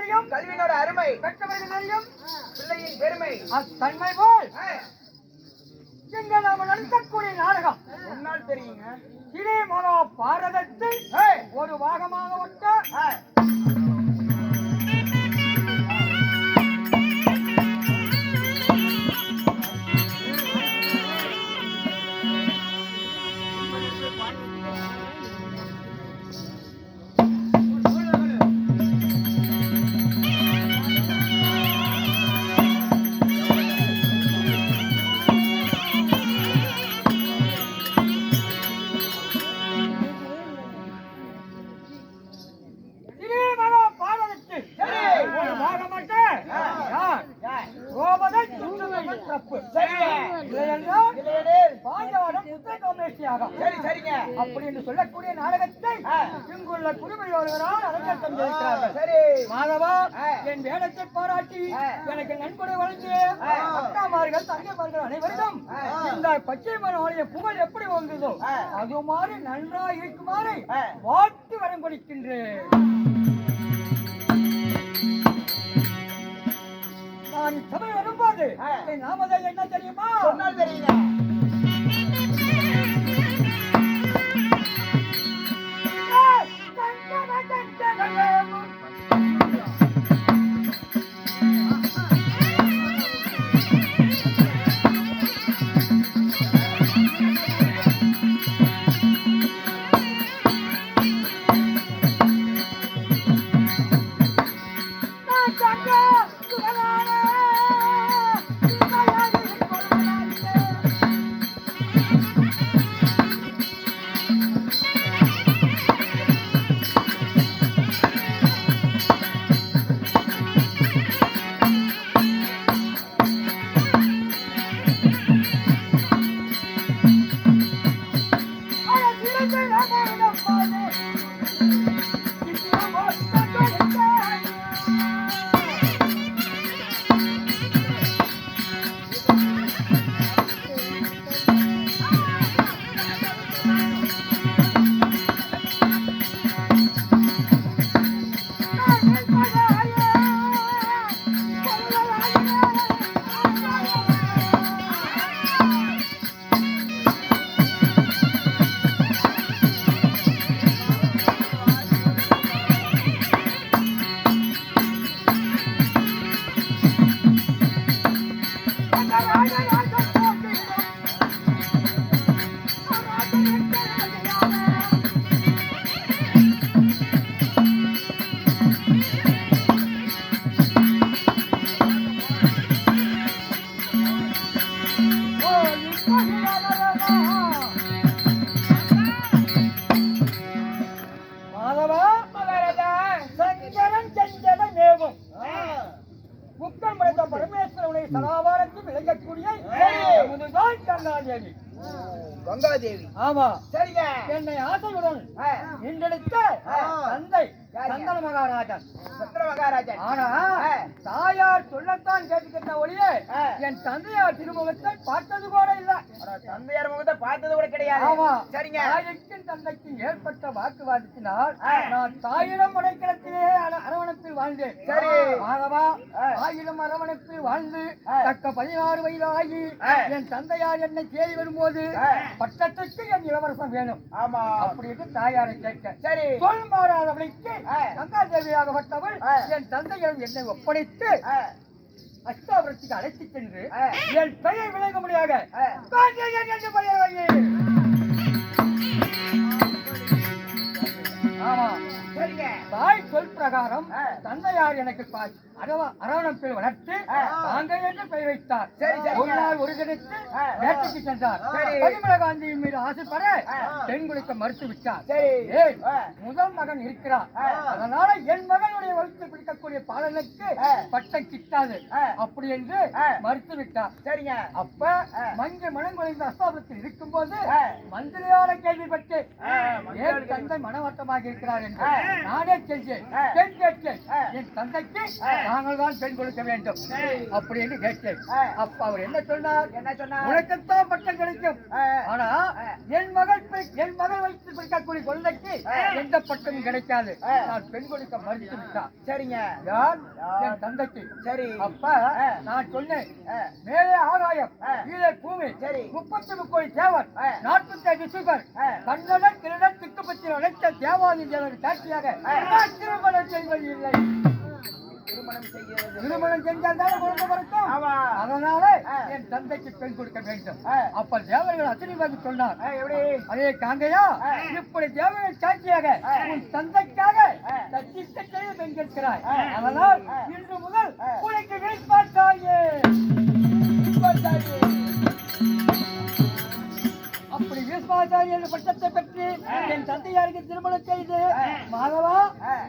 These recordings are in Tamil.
தெரியும் கல்வியினோட அருமை. கற்றவருக்கு தெரியும் பிள்ளையின் பெருமை. தன்மை போல். இங்க நாம நடத்தக்கூடிய நாடகம். சொன்னால் தெரியுங்க. இதே மனோ பாரதத்தில் ஒரு பாகமாக ஒட்ட என்று சொல்லக்கூடிய நாடகத்தை. இங்குள்ள குடும்பம் ஒருவரால் அரங்கேற்றம் சரி மாதவா. என் வேடத்தை பாராட்டி. எனக்கு நன்கொடை வழங்கி. அக்காமார்கள் தங்கைமார்கள் அனைவரிடம். இந்த பச்சை மனோடைய புகழ் எப்படி வந்ததோ. அது மாதிரி நன்றாக இருக்குமாறு. வாழ்த்து வரம் கொடுக்கின்றேன் நான் சபை வரும்போது நாமதல் என்ன தெரியுமா சொன்னால் தெரியுங்க மாதவா விளங்கக்கூடிய நமதுதான் கருணாதேவி கங்காதேவி. ஆமா. சரிங்க. என்னை ஆசையுடன் இன்றெடுத்த. தந்தை? சந்தன மகாராஜன். சந்திர மகாராஜன் ஆனா. தாயார் சொல்லத்தான் கேட்டுக்கிட்ட ஒழிய ஆ. என் தந்தையார் திருமுகத்தை பார்த்தது கூட இல்ல தந்தையார் முகத்தை பார்த்தது கூட கிடையாது ஆமா சரிங்க தாய்க்கும் தந்தைக்கும் ஏற்பட்ட வாக்குவாதத்தினால். நான் தாயிடம் அடைக்கலத்திலே அர- அரவணைப்பில் வாழ்ந்தேன் சரி. மாதவா ஆ. தாயிடம் அரவணைப்பில் வாழ்ந்து. தக்க பதினாறு வயது ஆகி. என் தந்தையார் என்னை தேடி வரும்போது. பட்டத்துக்கு என் இளவரசம் வேணும் ஆமா அப்படின்னு தாயாரை கேட்க சரி சொல் மாறாதவளைக்கு ஆ. கங்காதேவியாகப்பட்டவள் ஆ. என் தந்தையிடம் என்னை ஒப்படைத்து அஷ்டாபுரத்துக்கு அழைத்துச் சென்று. என் பெயர் விளங்க வை. ஆமா தாய் சொல் பிரகாரம். தந்தையார் எனக்கு அரவணைப்பில் வளர்த்து. தாங்க என்று பெயர் வைத்தார். ஒரு நாள் ஒரு தினத்து ஆ. வேட்டைக்கு சென்றார் சரி. பரிமள காந்தியின் மீது ஆசைப்பட ஆ. பெண் குளிக்க மறுத்து விட்டார் ஏன். முதல் மகன் இருக்கிறார். அதனால என் மகனுடைய வகுத்து பிடிக்கக்கூடிய பாலனுக்கு. பட்டம் கிட்டாது. அப்படி என்று. மறுத்து விட்டார் சரிங்க அப்ப. மஞ்ச மனம் குறைந்த அஸ்தாபத்தில் இருக்கும்போது. மந்திரியார கேள்விப்பட்டு தந்தை மனவட்டமாக இருக்கிறார் என்று. நானே செஞ்சேன். பெண் கேட்டேன். என் தந்தைக்கு. நாங்கள் தான் பெண் கொடுக்க வேண்டும் அப்படின்னு கேட்டேன். அப்ப அவர் என்ன சொன்னார் என்ன சொன்னார் உனக்குத்தான் பட்டம் கிடைக்கும். ஆனா. என் மகள் என் மகள் வைத்து பிடிக்கக்கூடிய குழந்தைக்கு. எந்த பட்டமும் கிடைக்காது. நான் பெண் கொடுக்க மறுத்து விட்டான் சரிங்க யார்? என் தந்தைக்கு சரி அப்ப. நான் சொன்னேன். மேலே ஆகாயம். கீழே பூமி சரி. முப்பத்தி முக்கோடி தேவன் ஆ. நாற்பத்தி ஐந்து சிவர் ஆ. கண்ணடன் திருடன் திக்குப்பத்தி அழைத்த தேவாதி தேவன் சாட்சியாக திருமணம் செய்வது இல்லை திருமணம் செஞ்சால் தானே குழந்தை பிறக்கும் அதனால. என் தந்தைக்கு பெண் கொடுக்க வேண்டும். அப்ப தேவர்கள் அத்தனை பேருக்கு சொன்னார் அதே காங்கையா. இப்படி தேவர்கள் சாட்சியாக. உன் தந்தைக்காக ஆ. சச்சித்த செய்து பெண் கேட்கிறாய் ஆ. அதனால். இன்று முதல். உனக்கு வீழ்பாட்டாயே அப்படி வீஸ்வாச்சாரி என்ற பட்டத்தை பெற்று என் தந்தையாருக்கு திருமணம் செய்து மாதவா.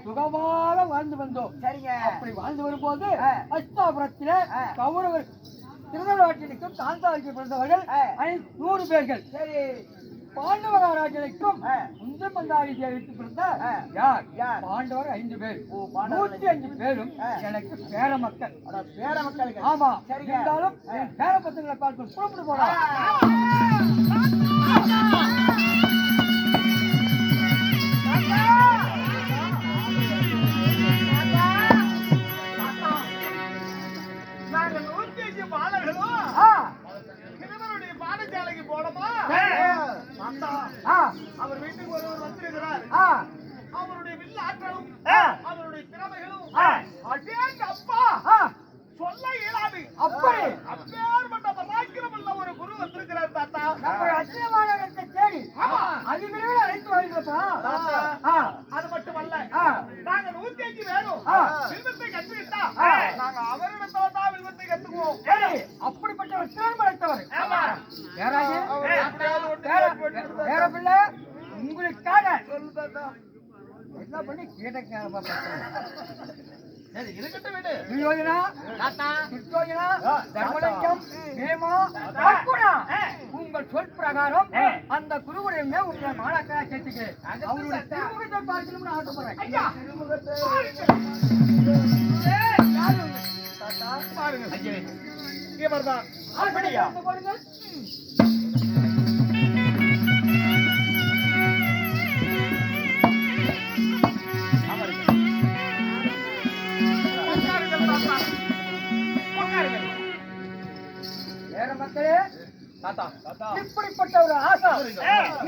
சுகமாக வாழ்ந்து வந்தோம். சரிங்க. அப்படி வாழ்ந்து வரும்போது ஆ. கௌரவர் திருநெல்வேலிக்கும் சாந்தாவுக்கு பிறந்தவர்கள் நூறு பேர்கள். சரி. பாண்டவராஜனுக்கும் ஆ. முந்தமந்தாரி தேவிக்கு பிறந்த. யார்? யார்? பாண்டவர் ஐந்து பேர். நூத்தி அஞ்சு பேரும். எனக்கு பேர மக்கள். பேர மக்களுக்கு. ஆமா. இருந்தாலும் பேர பசங்களை பார்த்து புறப்பட்டு போனா Thank you. அப்படிப்பட்ட ஒரு திறன் படைத்தவர் பேர பிள்ளை உங்களுக்காக. என்ன பண்ணி. உங்கள் சொல் பிரகாரம். அந்த குருவுடைய மேல் உங்களை மாணாக்கரா அகத்து அவருடைய. திருமுகத்தை பார்க்கணும்னு ஆசைப்படுறேன். ஐயா யாரு? பாருங்க இவர்தான் அப்படியா மக்களே இப்படிப்பட்ட ஒரு ஆசா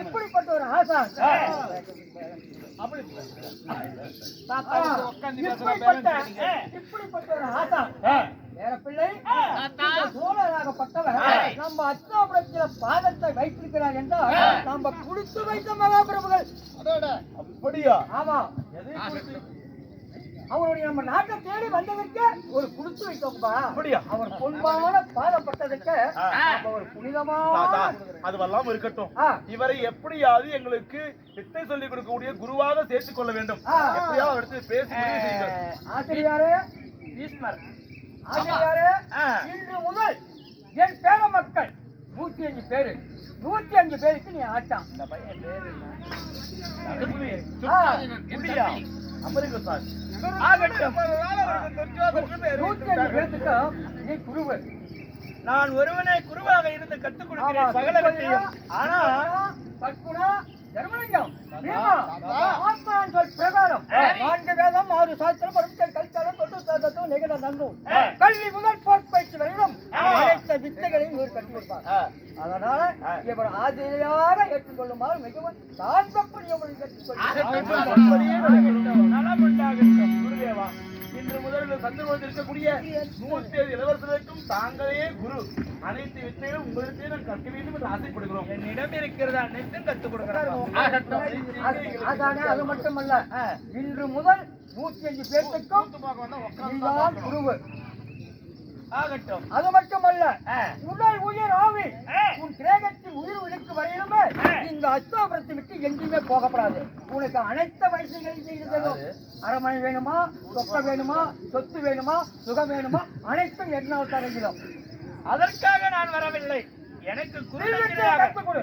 இப்படிப்பட்ட ஒரு ஆசா இப்படிப்பட்ட இப்படிப்பட்ட ஒரு ஆசா வேற பிள்ளை இந்த சோழராகப்பட்டவர் நம்ம அத்தாபுரத்தில பாதத்தை வைத்திருக்கிறார் என்றால் நம்ம குடித்து வைத்த மகாபிரபுகள். அப்படியா? ஆமா. அவருடைய நம்ம நாட்டை தேடி வந்ததற்கு ஒரு குடித்து வைத்தோம்பா அப்படியா? அவர் பொன்பான பாதப்பட்டதற்கு நம்ம ஒரு தாத்தா புனிதமான அதுவெல்லாம் இருக்கட்டும். இவரை எப்படியாவது எங்களுக்கு வித்தை சொல்லிக் கொடுக்கக்கூடிய குருவாக சேர்த்துக் கொள்ள வேண்டும். எப்படியாவது எடுத்து பேசி. ஆசிரியாரே. ஈஸ்வர் ஆசிரியாரே ஆ. இன்று முதல் என் பேர மக்கள் நூத்தி அஞ்சு பேரு நூத்தி அஞ்சு பேருக்கு நீ ஆட்டான் இந்த பையன் பேரு அமெரிக்க சார். நூத்தி அஞ்சு பேருக்கு நீ குருவு. நான் ஒருவனே குருவாக இருந்து கற்றுக் கொடுக்கிறேன் ஆனா பத்குணா தர்மலிங்கம். பிரகாரம். நான்கு வேதம் ஆறு சாஸ்திரம் பருத்தல் கல்ச்சாரம் தொட்டு சாதத்தும் நிகழ நன்றும் கல்வி முதல் போர்ப்பயிற்சி வரையிலும் அனைத்த வித்தைகளையும் இவர் கற்றுக் கொடுப்பார். அதனால இவர் ஆசிரியராக ஏற்றுக்கொள்ளுமாறு மிகவும் உண்டாகட்டும். குருதேவா. இன்று முதலில் சந்து கொண்டிருக்கக்கூடிய நூற்றி ஏழு இளவரசர்களுக்கும் தாங்களே குரு. அனைத்து வித்தைகளும் உங்களிடத்தே நான் கற்க வேண்டும் என்று ஆசைப்படுகிறோம். என்னிடம் இருக்கிறது? அனைத்தும் கற்றுக் கொடுக்கிறோம் அதானே அது மட்டுமல்ல. இன்று முதல் நூத்தி அஞ்சு பேர்த்துக்கும் குருவு. ஆகட்டும். அது மட்டுமல்ல. உடல் உயிர் ஆவி. உன் கிரகத்தில் உயிர் உழைக்கு வரையிலுமே இந்த அஸ்தாபுரத்தை விட்டு எங்கேயுமே போகப்படாது. உனக்கு அனைத்து வயசுகளையும் செய்து தரும் அரமனை வேணுமா சொக்க வேணுமா சொத்து வேணுமா சுகம் வேணுமா அனைத்தும் எண்ணாவது தரங்கிலும் அதற்காக நான் வரவில்லை. எனக்கு குரு வில்வத்தை தட்சிணையாக. கற்றுக் கொடு.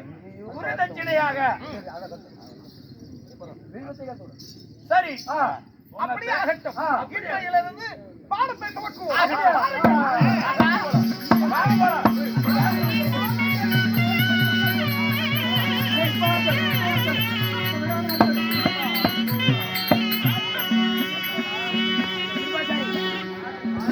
குரு தட்சிணையாக. வில்வத்தை கற்றுக் கொடு. சரி. ஆ. அப்படியே? ஆகட்டும் இன்றையிலிருந்து பாடத்தை துவக்குவோம்